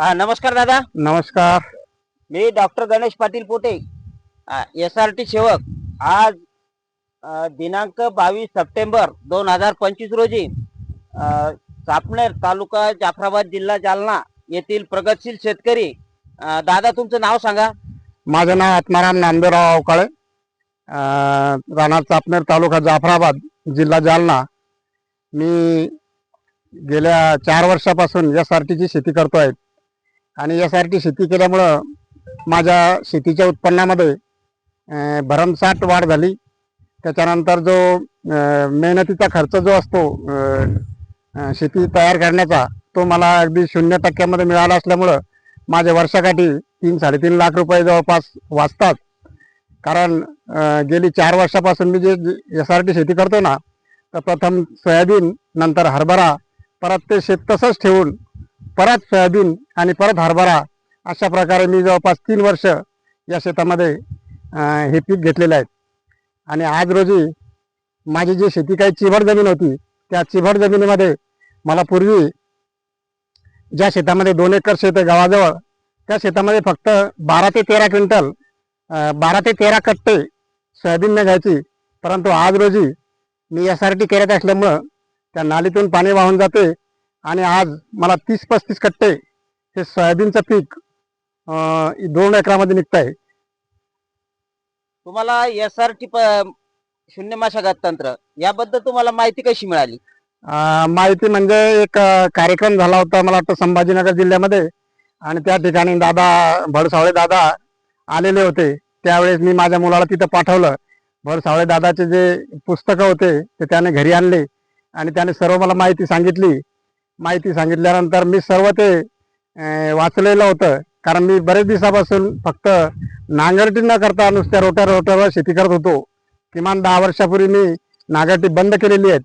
हा नमस्कार दादा. नमस्कार. मी doctor Ganesh Patil Pote S R T सेवक. आज अ, दिनांक बावीस सप्टेंबर दोन हजार पंचवीस रोजी अ, चापनेर तालुका जाफराबाद जिल्हा जालना येथील प्रगतशील शेतकरी अ, दादा तुमचं नाव सांगा. माझं नाव आत्माराम नामदेवराव अवकाळे. अं, राहणार चापनेर तालुका जाफराबाद जिल्हा जालना. मी गेल्या चार वर्षापासून एस आर टीची शेती करतो आहे आणि एस आर टी शेती केल्यामुळं माझ्या शेतीच्या उत्पन्नामध्ये भरमसाठ वाढ झाली. त्याच्यानंतर जो मेहनतीचा खर्च जो असतो शेती तयार करण्याचा तो मला अगदी शून्य टक्क्यामध्ये मिळाला असल्यामुळं माझ्या वर्षाकाठी तीन साडेतीन लाख रुपये जवळपास वाचतात. कारण गेली चार वर्षापासून मी जे एस आर टी शेती करतो ना तर प्रथम सोयाबीन नंतर हरभरा परत ते शेत तसंच ठेवून परत सोयाबीन आणि परत हरभरा अशा प्रकारे मी जवळपास तीन वर्ष या शेतामध्ये हे पीक घेतलेले आहेत आणि आज रोजी माझी जी शेती काही चिभड जमीन होती त्या चिभड जमिनीमध्ये मला पूर्वी ज्या शेतामध्ये दोन एकर शेत आहे गावाजवळ त्या शेतामध्ये फक्त बारा ते तेरा क्विंटल बारा ते तेरा कट्टे सोयाबीन घ्यायची. परंतु आज रोजी मी एस आर टी करत असल्यामुळं त्या नालीतून पाणी वाहून जाते आणि आज मला तीस पस्तीस कट्टे हे सोयाबीनचं पीक दोन एकरामध्ये निघत आहे तुम्हाला एस आर टी शून्य मशागत तंत्र याबद्दल तुम्हाला माहिती कशी मिळाली? माहिती म्हणजे एक कार्यक्रम झाला होता मला वाटतं संभाजीनगर जिल्ह्यामध्ये. आणि त्या ठिकाणी दादा भडसावळे दादा आलेले होते. त्यावेळेस मी माझ्या मुलाला तिथं पाठवलं. भडसावळे दादाचे जे पुस्तकं होते ते त्याने घरी आणले. आणि त्याने सर्व मला माहिती सांगितली. माहिती सांगितल्यानंतर मी सर्व ते वाचलेलं होतं. कारण मी बरेच दिवसापासून फक्त नांगरटी न करता नुसत्या रोटर रोटरवर शेती करत होतो. किमान दहा वर्षापूर्वी मी नांगरटी बंद केलेली आहेत.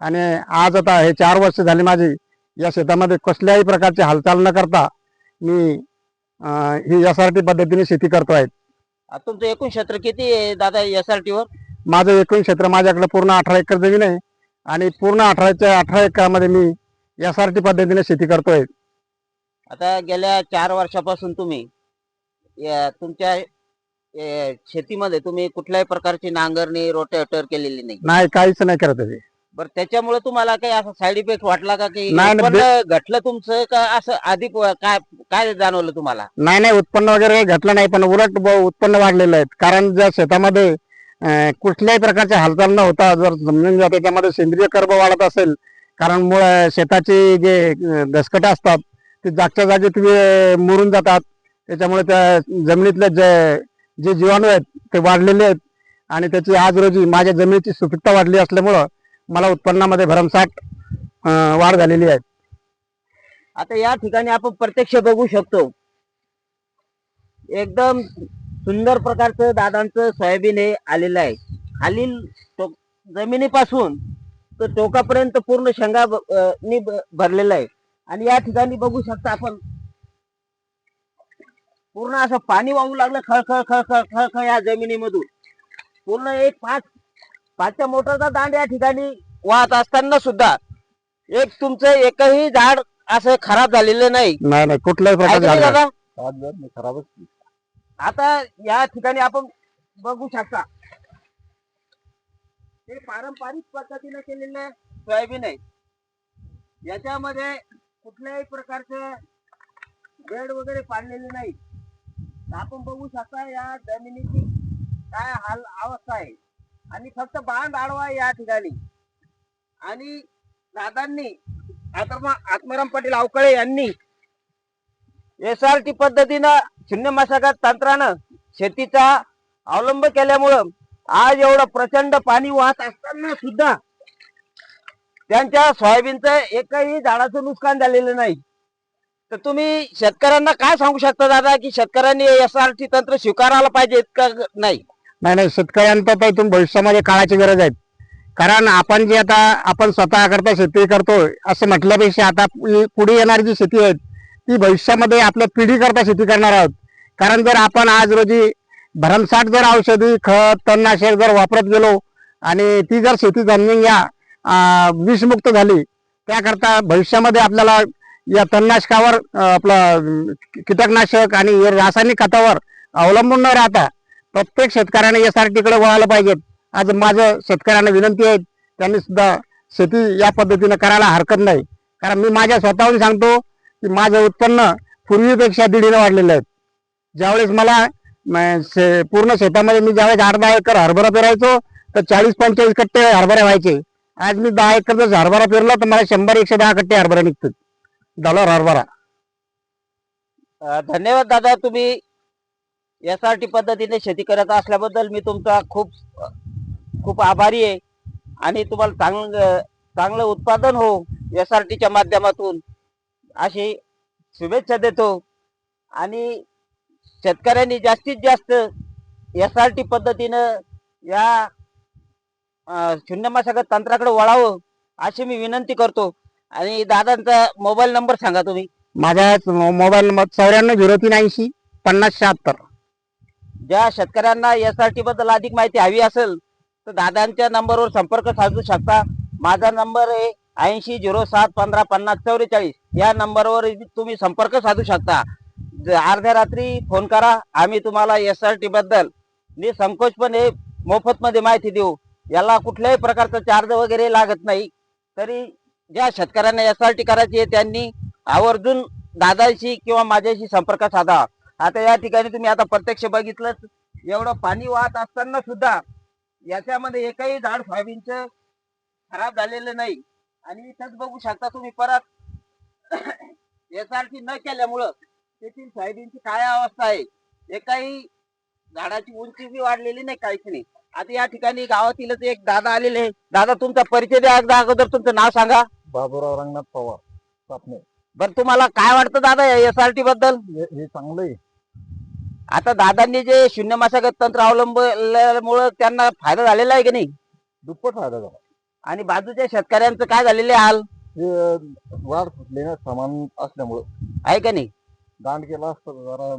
आणि आज आता हे चार वर्ष झाली माझी या शेतामध्ये कसल्याही प्रकारची हालचाल न करता मी ही एस आर टी पद्धतीने शेती करतो आहे. तुमचं एकूण क्षेत्र किती आहे दादा एस आर टी वर? माझं एकूण क्षेत्र माझ्याकडे पूर्ण अठरा एकर जमीन आहे. आणि पूर्ण अठराच्या अठरा एकरामध्ये मी टी पद्धतीने शेती करतोय. आता गेल्या चार वर्षापासून तुम्ही या तुमच्या ए, शेतीमध्ये तुम्ही कुठल्याही प्रकारची नांगरणी रोटेटर केलेली नाही. नाही काहीच नाही करत आहे बरं त्याच्यामुळे तुम्हाला काही असं साईड इफेक्ट वाटला का की नाही, नाही, उत्पन्न घटलं तुमचं का असं अधिक व- काय काय जाणवलं तुम्हाला? नाही नाही उत्पन्न वगैरे घटलं नाही पण उलट ब- उत्पन्न वाढलेलं आहे. कारण ज्या शेतामध्ये अं, कुठल्याही प्रकारची हालचाल न होता जर जमीन जर त्याच्यामध्ये सेंद्रिय कर्ब वाढत असेल कारण मुळ शेताची जे अं, दसकटं असतात ते जागच्या जागी तुम्ही मुरून जातात. त्याच्यामुळे त्या जमिनीतले जे जे जीवाणू आहेत ते वाढलेले आहेत. आणि त्याची आज रोजी माझ्या जमिनीची सुपीकता वाढली असल्यामुळं मला उत्पन्नामध्ये भरमसाठ वाढ झालेली आहे. आता या ठिकाणी आपण प्रत्यक्ष बघू शकतो. एकदम सुंदर प्रकारचं दादांचं सोयाबीन हे आलेलं आहे. खालील जमिनीपासून तर टोकापर्यंत पूर्ण शेंगा नी भरलेलं आहे. आणि या ठिकाणी बघू शकता आपण पूर्ण असं पाणी वाहू लागलं खळखळ खळखळ खळखळ या जमिनीमधून. पूर्ण एक पाच पाचच्या मोटरचा दांड या ठिकाणी वाहत असताना सुद्धा एक तुमचं एकही झाड असं खराब झालेलं नाही. नाही कुठल्याही प्रकारचे खराबच आता या ठिकाणी आपण बघू शकता हे पारंपरिक पद्धतीने केलेले सोयाबीन आहे. याच्यामध्ये कुठल्याही प्रकारचे बेड वगैरे पाडलेले नाही. आपण बघू शकता या जमिनीची काय हाल अवस्था आहे. आणि फक्त बांध आडवा या ठिकाणी. आणि दादांनी आत्मा आत्माराम पाटील अवकळे यांनी एस आर टी पद्धतीनं शून्य मशागत तंत्रानं शेतीचा अवलंब केल्यामुळं आज एवढं प्रचंड पाणी वाहत असताना सुद्धा त्यांच्या सोयाबीनचं एकही झाडाचं नुकसान झालेलं नाही. तर तुम्ही शेतकऱ्यांना काय सांगू शकता दादा की शेतकऱ्यांनी एस आर टी तंत्र स्वीकारायला पाहिजे का नाही? नाही नाही शेतकऱ्यांचा तर इथून भविष्यामध्ये काळाची गरज आहे. कारण आपण जे आता आपण स्वतः करता शेती करतोय असं म्हटल्यापेक्षा आता पुढे येणारी जी शेती आहे ती भविष्यामध्ये आपल्या पिढी करता शेती करणार आहोत. कारण जर आपण आज रोजी भरमसाठ जर औषधी खत तणनाशक जर वापरत गेलो आणि ती जर शेती जमीन या विषमुक्त झाली त्याकरता भविष्यामध्ये आपल्याला या तणनाशकावर आपलं कीटकनाशक आणि रासायनिक खतावर अवलंबून न राहता प्रत्येक शेतकऱ्याने एस आर वळायला पाहिजेत. आज माझं शेतकऱ्यांना विनंती आहे त्यांनी सुद्धा शेती या पद्धतीनं करायला हरकत नाही. कारण मी माझ्या स्वतःहून सांगतो की माझं उत्पन्न पूर्वीपेक्षा दीडीनं वाढलेलं आहे. ज्यावेळेस मला शे- पूर्ण शेतामध्ये मी ज्यावेळेस आठ दहा एकर हरभरा पेरायचो तर चाळीस पंचेचाळीस कट्टे हरभरे व्हायचे. आज मी दहा एकर जर हरभरा पेरला तर मला शंभर एकशे दहा कट्टे हरभरा निघतात डॉलर हरभरा. धन्यवाद दादा तुम्ही एस आर टी पद्धतीने शेती करत असल्याबद्दल मी तुमचा खूप खूप आभारी आहे. आणि तुम्हाला चांगलं चांगलं उत्पादन हो एस आर टीच्या माध्यमातून अशी शुभेच्छा देतो. आणि शेतकऱ्यांनी जास्तीत जास्त एस आर टी पद्धतीनं या शून्य मशागत तंत्राकडे वळावं अशी मी विनंती करतो. आणि दादांचा मोबाईल नंबर सांगा तुम्ही. माझा मोबाईल नंबर चौऱ्याण्णव झिरो तीन ऐंशी पन्नास शहात्तर. ज्या शेतकऱ्यांना एस आर टी बद्दल अधिक माहिती हवी असेल तर दादांच्या नंबरवर संपर्क साधू शकता. माझा नंबर आहे ऐंशी झिरो सात पंधरा पन्नास चौवेचाळीस. या नंबरवर तुम्ही संपर्क साधू शकता. अर्ध्या रात्री फोन करा. आम्ही तुम्हाला एस आर टी बद्दल निसंकोचपणे मोफत मध्ये माहिती देऊ. याला कुठल्याही प्रकारचा चार्ज वगैरे लागत नाही. तरी ज्या शेतकऱ्यांना एस आर टी करायची आहे त्यांनी आवर्जून दादाशी किंवा माझ्याशी संपर्क साधा. आता या ठिकाणी तुम्ही आता प्रत्यक्ष बघितलं एवढं पाणी वाहत असताना सुद्धा याच्यामध्ये एकही झाड सोयाबीनच खराब झालेलं नाही. आणि इथंच बघू शकता तुम्ही परत. एस आर टी न केल्यामुळं तेथील सोयाबीनची काय अवस्था आहे? एकाही झाडाची उंची बी वाढलेली नाही काहीच नाही. आता या ठिकाणी गावातीलच एक दादा आलेले आहे. दादा तुमचा परिचय द्या एकदा अगोदर तुमचं नाव सांगा. बाबूराव रंगनाथ पवार सापणे. बरं तुम्हाला काय वाटतं दादा एस आर टी बद्दल? हे चांगलं आहे. आता दादांनी जे शून्य मशागत तंत्र अवलंबल्यामुळं त्यांना फायदा झालेला आहे की नाही? दुप्पट फायदा झाला. आणि बाजूच्या शेतकऱ्यांचं काय झालेले हाल? हे वाढ फुटलेलं सामान असल्यामुळं. आहे का नाही? दांड केला असतं तर जरा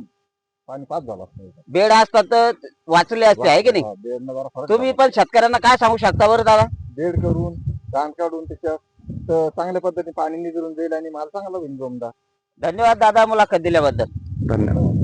पाणी पाच झालं असतं बेड असतात तर वाचले असते आहे की नाही? हा, बेडनं जरा फरक तुम्ही. पण शेतकऱ्यांना काय सांगू शकता बरं दादा? बेड करून दांड काढून त्याच्यात तर चांगल्या पद्धतीने पाणी निघून जाईल आणि माल चांगला होईल जमदा धन्यवाद दादा मुलाखत दिल्याबद्दल. धन्यवाद.